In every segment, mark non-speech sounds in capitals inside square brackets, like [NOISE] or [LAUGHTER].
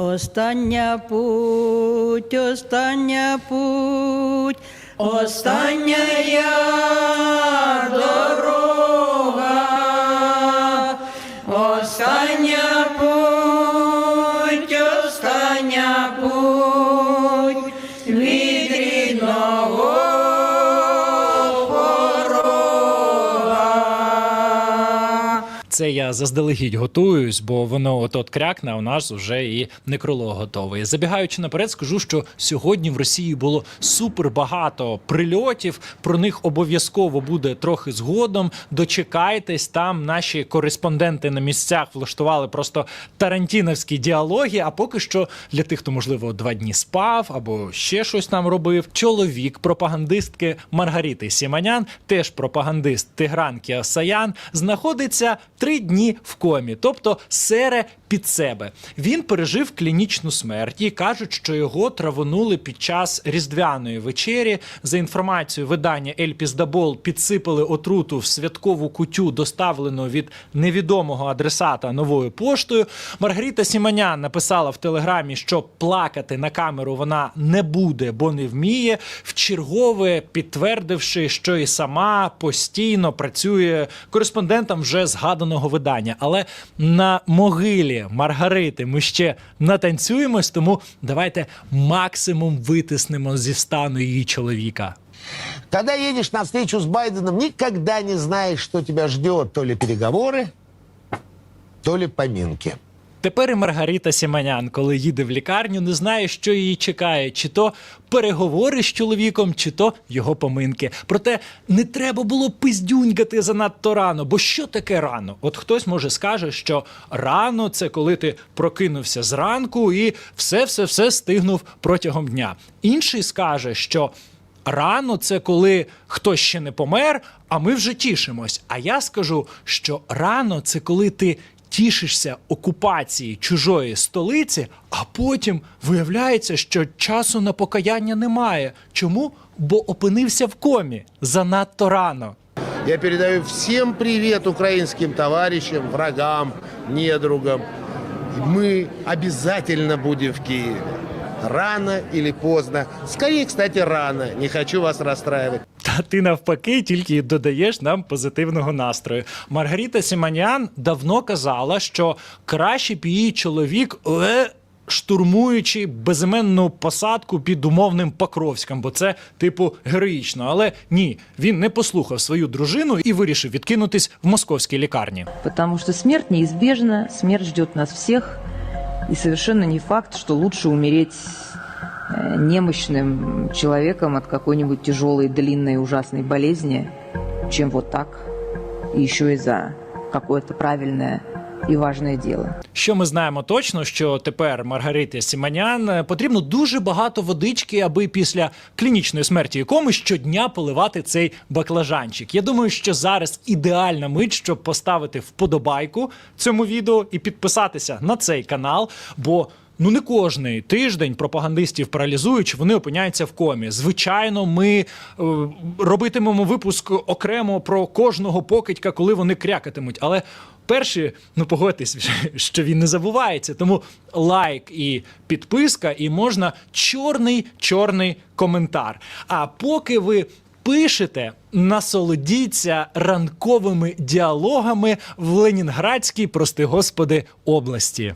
Остання путь, остання путь, остання дорога, заздалегідь готуюсь, бо воно от от крякне, а у нас вже і некролог готовий. Забігаючи наперед, скажу, що сьогодні в Росії було супер багато прильотів. Про них обов'язково буде трохи згодом. Дочекайтесь, там наші кореспонденти на місцях влаштували просто тарантіновські діалоги. А поки що для тих, хто можливо два дні спав або ще щось там робив. Чоловік пропагандистки Маргарити Сіманян, теж пропагандист Тигран Кіосаян, знаходиться три дні в комі, тобто сере під себе. Він пережив клінічну смерть і кажуть, що його травонули під час різдвяної вечері. За інформацією видання Ель Піздабол підсипали отруту в святкову кутю, доставлену від невідомого адресата новою поштою. Маргарита Сіманян написала в телеграмі, що плакати на камеру вона не буде, бо не вміє. Вчергове підтвердивши, що і сама постійно працює кореспондентом вже згаданого видання. Але на могилі Маргарити ми ще натанцюємось, тому давайте максимум витиснемо зі стану її чоловіка. Когда едешь на встречу с Байденом, никогда не знаешь, что тебя ждет. То ли переговоры, то ли поминки. Тепер і Маргарита Сіманян, коли їде в лікарню, не знає, що її чекає, чи то переговори з чоловіком, чи то його поминки. Проте не треба було пиздюнькати занадто рано. Бо що таке рано? От хтось може скаже, що рано це коли ти прокинувся зранку і все, все, все стигнув протягом дня. Інший скаже, що Рано це коли хтось ще не помер, а ми вже тішимось. А я скажу, що рано це коли ти тішишся окупації чужої столиці, а потім виявляється, що часу на покаяння немає. Чому? Бо опинився в комі занадто рано. Я передаю всім привіт українським товаришам, врагам, недругам. Ми обязательно будемо в Киеве. Рано или поздно. Скорее, кстати, рано. Не хочу вас расстраивать. Та ти навпаки тільки додаєш нам позитивного настрою. Маргарита Сіманян давно казала, що краще б її чоловік е, штурмуючи безіменну посадку під умовним Покровськом, бо це типу героїчно. Але ні, він не послухав свою дружину і вирішив відкинутись в московській лікарні. Потому что смерть неизбежна, смерть ждет нас всех, и совершенно не факт, что лучше умереть э, немощным человеком от какой-нибудь тяжелой, длинной, ужасной болезни, чем вот так, и еще и за какое-то правильное и важное дело. Що ми знаємо точно, що тепер Маргариті Сіманян е, потрібно дуже багато водички, аби після клінічної смерті якомусь щодня поливати цей баклажанчик. Я думаю, що зараз ідеальна мить, щоб поставити вподобайку цьому відео і підписатися на цей канал, бо. Ну, не кожний тиждень пропагандистів паралізують, вони опиняються в комі. Звичайно, ми е, робитимемо випуск окремо про кожного покидька, коли вони крякатимуть. Але перші, ну погодьтесь, [LAUGHS] що він не забувається. Тому лайк і підписка, і можна чорний чорний коментар. А поки ви. Пишете, насолодіться ранковими діалогами в Ленінградській, прости господи, області.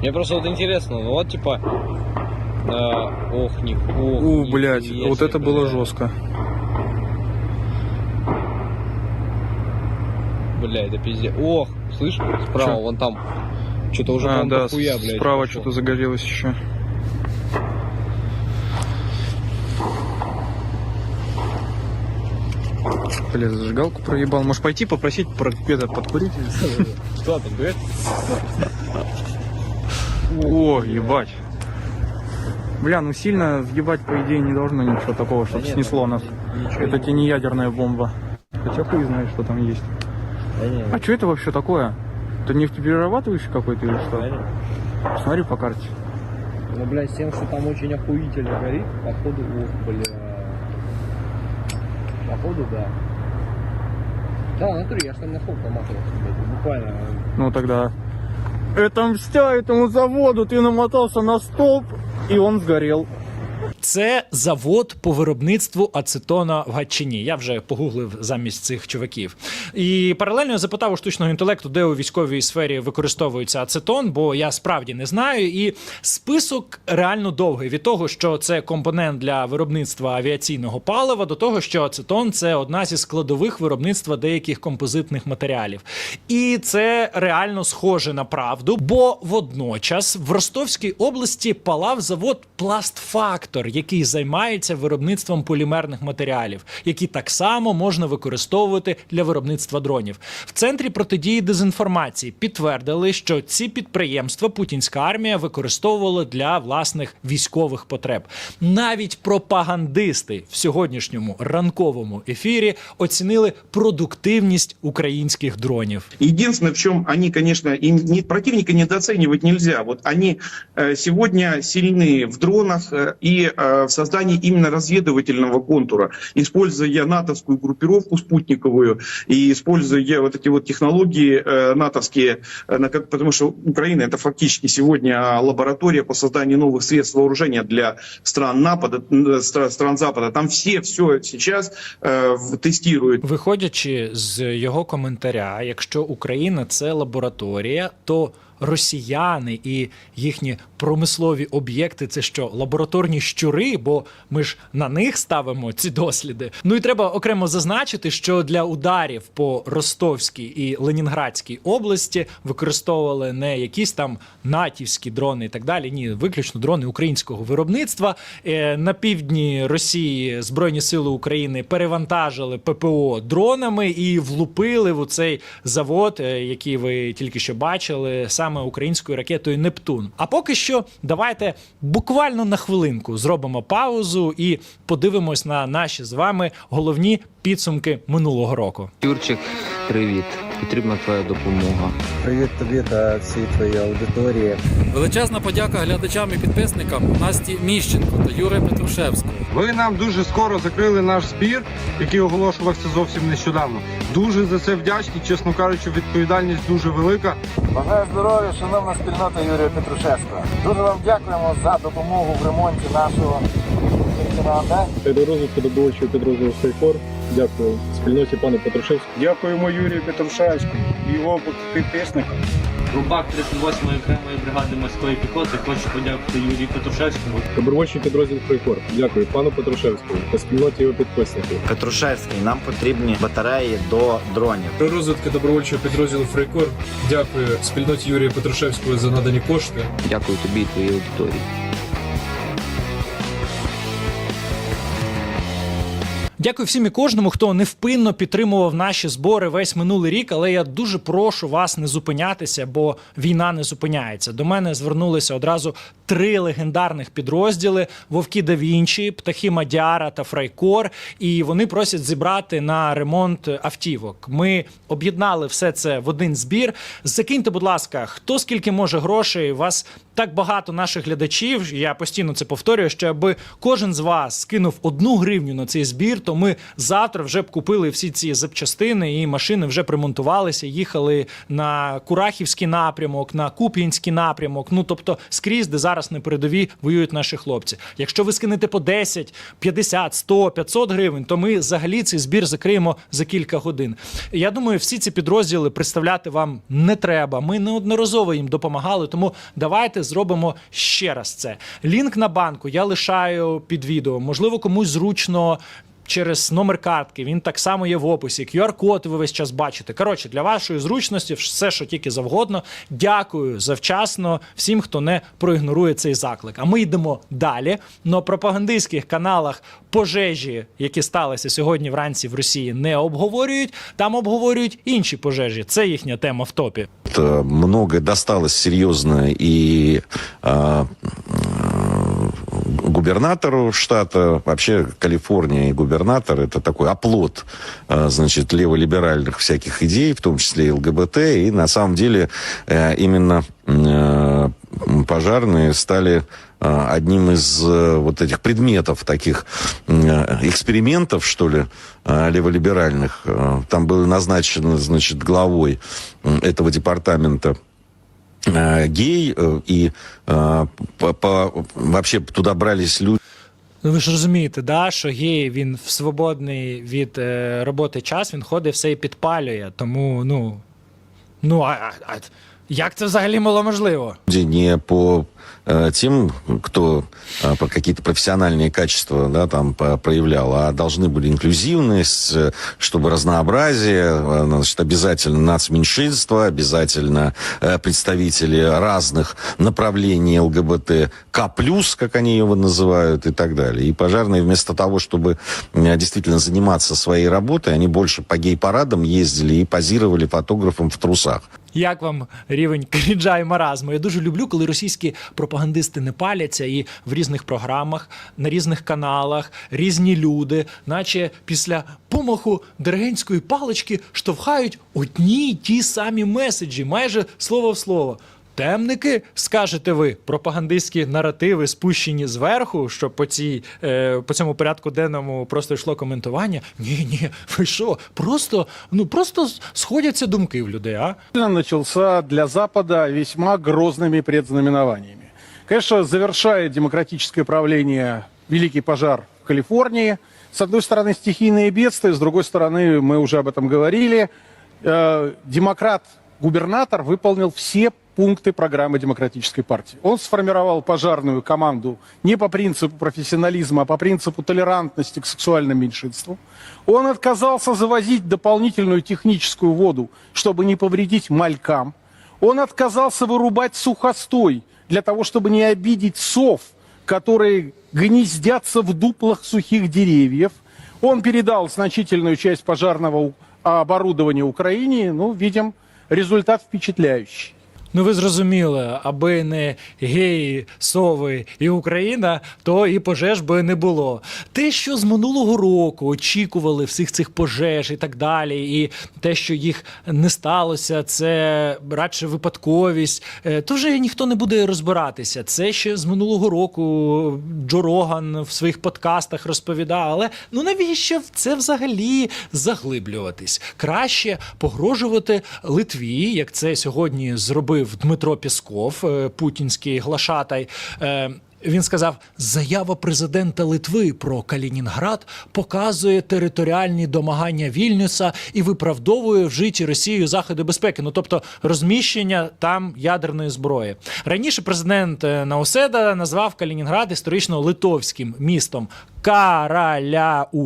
Мне просто вот интересно, ну вот типа, э, ох, них, ох, У, нихуя блядь, вот это было блядь. жестко. Бля, это пиздец. Ох, слышь, справа, Чё? вон там. Что-то уже а, да, дохуя, блядь. справа что-то загорелось еще. Бля, зажигалку проебал. Может пойти попросить про это подкурить? [LAUGHS] Что там, блядь? О, ебать. Бля, ну сильно въебать, по идее, не должно ничего такого, чтобы нет, снесло нас. Ничего Это тебе не ядерная бомба. Хотя хуй знает, что там есть. Да не, А что это вообще такое? Это нефтеперерабатывающий какой-то или да что? не. Смотри по карте. Ну, блядь, с тем, что там очень охуительно горит, походу, ох, бля. Походу, да. Да, натуре, я ж там нашел промахивался, блядь, буквально. Ну тогда Это мстя этому заводу, ты намотался на столб, и он сгорел. Це завод по виробництву ацетона в Гатчині. Я вже погуглив замість цих чуваків. І паралельно я запитав у штучного інтелекту, де у військовій сфері використовується ацетон, бо я справді не знаю. І список реально довгий від того, що це компонент для виробництва авіаційного палива, до того, що ацетон це одна зі складових виробництва деяких композитних матеріалів. І це реально схоже на правду, бо водночас в Ростовській області палав завод Пластфактор, який займається виробництвом полімерних матеріалів, які так само можна використовувати для виробництва дронів. В центрі протидії дезінформації підтвердили, що ці підприємства путінська армія використовувала для власних військових потреб. Навіть пропагандисти в сьогоднішньому ранковому ефірі оцінили продуктивність українських дронів. Единственное, в чем они, конечно, им не, противника недооценивать нельзя. Вот они э, сегодня сильны в дронах э, и э, в создании именно разведывательного контура, используя натовскую группировку спутниковую и используя вот эти вот технологии э, натовские, э, на как- потому что Украина это фактически сегодня лаборатория по созданию новых средств вооружения для стран Напада, м, стра- стран Запада. Там все все сейчас э, в- тестируют. Виходячи з його коментаря, якщо Україна це лабораторія, то росіяни і їхні промислові об'єкти це що лабораторні щури, бо ми ж на них ставимо ці досліди. Ну і треба окремо зазначити, що для ударів по Ростовській і Ленінградській області використовували не якісь там натівські дрони і так далі. Ні, виключно дрони українського виробництва. Е, На півдні Росії Збройні сили України перевантажили ППО дронами і влупили в цей завод, е, який ви тільки що бачили, саме українською ракетою Нептун. А поки що, давайте буквально на хвилинку зробимо паузу і подивимось на наші з вами головні підсумки минулого року. Юрчик, привіт. Потрібна твоя допомога. Привіт тобі та всій твоїй аудиторії. Величезна подяка глядачам і підписникам Насті Міщенко та Юрія Петрушевського. Ви нам дуже скоро закрили наш збір, який оголошувався зовсім нещодавно. Дуже за це вдячні. Чесно кажучи, відповідальність дуже велика. Бажаю здоров'я, шановна спільнота Юрія Петрушевського. Дуже вам дякуємо за допомогу в ремонті нашого лейтенанта. Розвитку добувачого підрозділу Сайкор. Дякую спільноті пану Петрушевському. Дякуємо Юрію Петрушевському і його підписникам. Рубак 38-ї окремої бригади морської піхоти хочу подякувати Юрію Петрушевському. Добровольчий підрозділ Фрейкор. Дякую пану Петрушевському та спільноті його підписників. Петрушевський, нам потрібні батареї до дронів. При розвитку добровольчого підрозділу Фрейкор дякую спільноті Юрія Петрушевського за надані кошти. Дякую тобі і твоїй аудиторії. Дякую всім і кожному, хто невпинно підтримував наші збори весь минулий рік. Але я дуже прошу вас не зупинятися, бо війна не зупиняється. До мене звернулися одразу три легендарних підрозділи: Вовки да Вінчі, Птахи Мадяра та Фрайкор. І вони просять зібрати на ремонт автівок. Ми об'єднали все це в один збір. Закиньте, будь ласка, хто скільки може грошей. Вас так багато наших глядачів. Я постійно це повторюю. Що аби кожен з вас скинув одну гривню на цей збір, то ми завтра вже б купили всі ці запчастини і машини вже примонтувалися, їхали на Курахівський напрямок, на Куп'янський напрямок. Ну тобто скрізь, де зараз на передовій воюють наші хлопці. Якщо ви скинете по 10, 50, 100, 500 гривень, то ми взагалі цей збір закриємо за кілька годин. Я думаю, всі ці підрозділи представляти вам не треба. Ми неодноразово їм допомагали, тому давайте зробимо ще раз це. Лінк на банку я лишаю під відео. Можливо, комусь зручно. Через номер картки він так само є в описі. QR-код ви весь час бачите. Коротше, для вашої зручності все, що тільки завгодно. Дякую завчасно всім, хто не проігнорує цей заклик. А ми йдемо далі. На пропагандистських каналах пожежі, які сталися сьогодні вранці в Росії, не обговорюють. Там обговорюють інші пожежі. Це їхня тема в топі. Многое досталось серьезно и а, губернатору штата, вообще Калифорния и губернатор это такой оплот, а, значит, леволиберальных всяких идей, в том числе и ЛГБТ, и на самом деле э, именно э, пожарные стали э, одним из э, вот этих предметов, таких э, экспериментов, что ли, э, леволиберальных. Э, Там был назначен, значит, главой этого департамента э, гей, э, и э, по- по- вообще туда брались люди, Ну ви ж розумієте, да, що гей він в свободний від е, роботи час, він ходить все і підпалює. Тому, ну. Ну, а, а, а як це взагалі було можливо? не по э, тем, кто э, по какие-то профессиональные качества да, там проявлял, а должны были инклюзивность, э, чтобы разнообразие, э, значит, обязательно нацменьшинство, обязательно э, представители разных направлений ЛГБТ, К+, как они его называют, и так далее. И пожарные вместо того, чтобы э, действительно заниматься своей работой, они больше по гей-парадам ездили и позировали фотографам в трусах. Як вам рівень крінжа і маразму? Я дуже люблю, коли російські пропагандисти не паляться і в різних програмах, на різних каналах, різні люди, наче після помаху диригентської палички штовхають одні й ті самі меседжі, майже слово в слово Темники, скажете ви, пропагандистські наративи спущені зверху, щоб по цій е, по цьому порядку денному просто йшло коментування. Ні, ні, ви що? Просто ну просто сходяться думки в людей, а? начался для Запада весьма грозными предзнаменованиями. Конечно, завершает демократическое правление Великий пожар в Калифорнии. С одной стороны, стихийные бедствия, с другой стороны, мы уже об этом говорили, э, демократ-губернатор выполнил все пункты программы Демократической партии. Он сформировал пожарную команду не по принципу профессионализма, а по принципу толерантности к сексуальным меньшинствам. Он отказался завозить дополнительную техническую воду, чтобы не повредить малькам. Он отказался вырубать сухостой для того, чтобы не обидеть сов, которые гнездятся в дуплах сухих деревьев. Он передал значительную часть пожарного оборудования Украине. Ну, видим, результат впечатляющий. Ну, ви зрозуміли, аби не геї, сови і Україна, то і пожеж би не було. Те, що з минулого року очікували всіх цих пожеж і так далі, і те, що їх не сталося, це радше випадковість. е, То вже ніхто не буде розбиратися. Це ще з минулого року Джо Роган в своїх подкастах розповідав. Але ну навіщо в це взагалі заглиблюватись? Краще погрожувати Литві, як це сьогодні зробив Дмитро Пісков, е, путінський глашатай. Е, Він сказав: заява президента Литви про Калінінград показує територіальні домагання Вільнюса і виправдовує вжиті Росією заходи безпеки. Ну тобто розміщення там ядерної зброї. Раніше президент е, Науседа назвав Калінінград історично литовським містом. Караляучусом,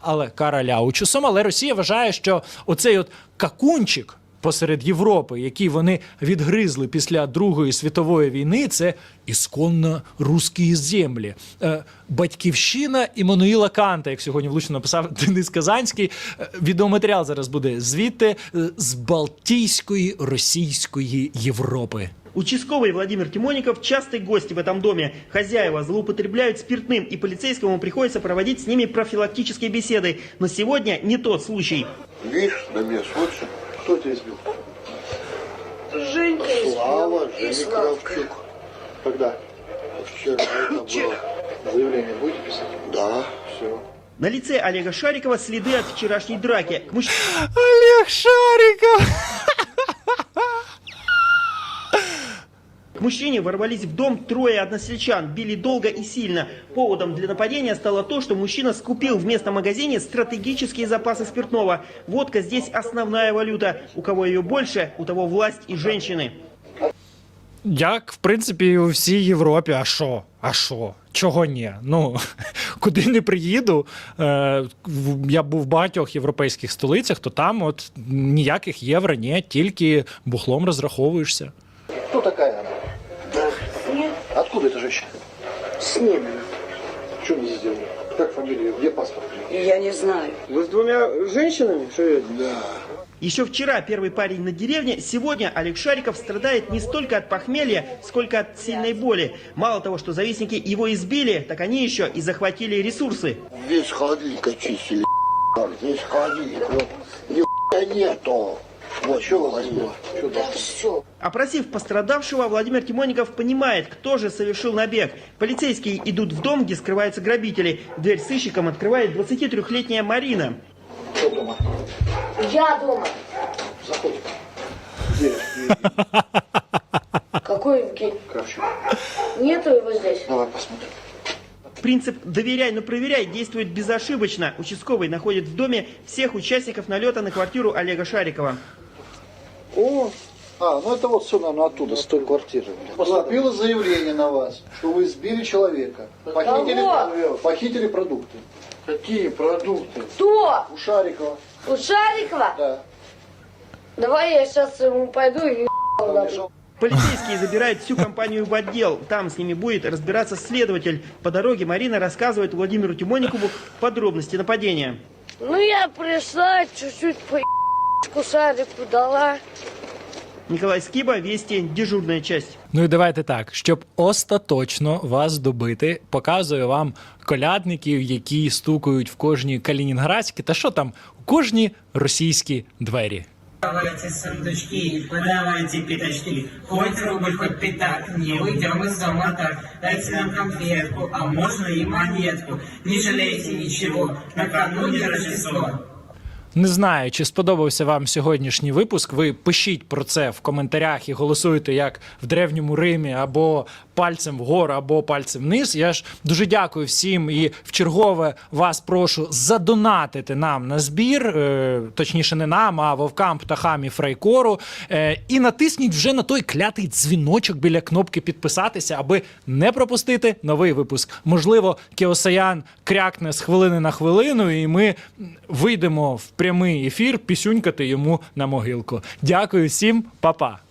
але Караляучусом, але Росія вважає, що оцей от какунчик посеред Європи, який вони відгризли після Другої світової війни, це ісконно русські землі. Е, батьківщина Іммануїла Канта, як сьогодні влучно написав [LAUGHS] Денис Казанський. Е, відеоматеріал зараз буде звідти е, з Балтійської російської Європи. Участковый Владимир Тимоников – частый гость в этом доме. Хозяева злоупотребляют спиртным, и полицейскому приходится проводить с ними профилактические беседы. Но сегодня не тот случай. Видишь, на меня смотришь. Кто тебя избил? Женька Слава, Женя Кравчук. Когда? Вчера это было. Заявление будете писать? Да. Все. На лице Олега Шарикова следы от вчерашней драки. Мужчине Олег Шариков! мужчине ворвались в дом трое односельчан, били долго и сильно. Поводом для нападения стало то, что мужчина скупил в местном магазине стратегические запасы спиртного. Водка здесь основная валюта. У кого ее больше, у того власть и женщины. Як, в принципі, і у всій Європі. А що? А що? Чого ні? Ну [LAUGHS] куди не приїду. Е, в- я був в багатьох європейських столицях, то там от ніяких євро, ні, тільки бухлом розраховуєшся. Кто такая она? Откуда эта Женщина? С ним. Что вы здесь сделали? Как фамилия? Где паспорт? Я не знаю. Вы с двумя женщинами живете? Да. Еще вчера первый парень на деревне, сегодня Олег Шариков страдает не столько от похмелья, сколько от сильной боли. Мало того, что завистники его избили, так они еще и захватили ресурсы. Весь холодильник очистили. [LAUGHS] Весь холодильник. Вот. Нету. Вот что вы возьмете? Что да все. Опросив пострадавшего, Владимир Тимоников понимает, кто же совершил набег. Полицейские идут в дом, где скрываются грабители. Дверь сыщикам открывает 23-летняя Марина. Кто дома? Я дома. Заходи. Дверь. Окей. Нету его здесь. Давай посмотрим. Принцип «доверяй, но проверяй» действует безошибочно. Участковый находит в доме всех участников налета на квартиру Олега Шарикова. О, а, ну это вот все, наверное, оттуда, с той квартиры. Поступило заявление на вас, что вы избили человека. Похитили, похитили продукты. Какие продукты? Кто? У Шарикова. У Шарикова? Да. Давай я сейчас ему пойду и. Полицейские забирают всю компанию в отдел. Там с ними будет разбираться следователь. По дороге Марина рассказывает Владимиру Тимоникову подробности нападения. Ну я пришла, чуть-чуть по Шарику дала. Николай Скиба, Вести, дежурная часть. Ну і давайте так, щоб остаточно вас добити, показую вам колядників, які стукають в кожні калінінградські та що там у кожні російські двері. Подавайте сундучки, подавайте пятачки, хоть рубль, хоть пятак, не уйдем из дома так. Дайте нам конфетку, а можно и монетку. Не жалейте ничего, накануне Рождества. Не знаю, чи сподобався вам сьогоднішній випуск. Ви пишіть про це в коментарях і голосуйте як в древньому Римі, або пальцем вгору, або пальцем вниз. Я ж дуже дякую всім і в чергове вас прошу задонатити нам на збір, е, точніше, не нам, а вовкам, птахам і фрейкору. Е, і натисніть вже на той клятий дзвіночок біля кнопки підписатися, аби не пропустити новий випуск. Можливо, Кіосаян крякне з хвилини на хвилину, і ми вийдемо в прямий ефір пісюнькати йому на могилку. Дякую всім, па-па!